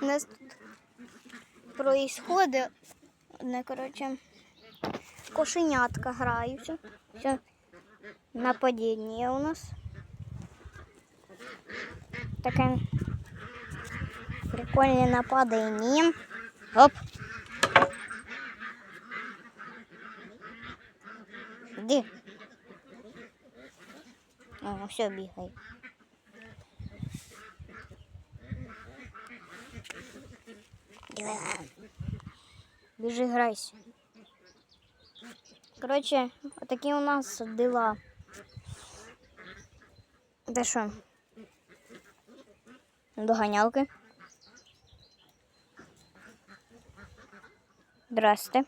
У нас тут происходить, не коротше, кошенятка граються. Все, нападіння у нас. Таке прикольне нападіння. Оп. Іди. О, все, бігай. Біжи грайся. Коротше, отакі у нас дела. Де що? Доганялки. Здрасте.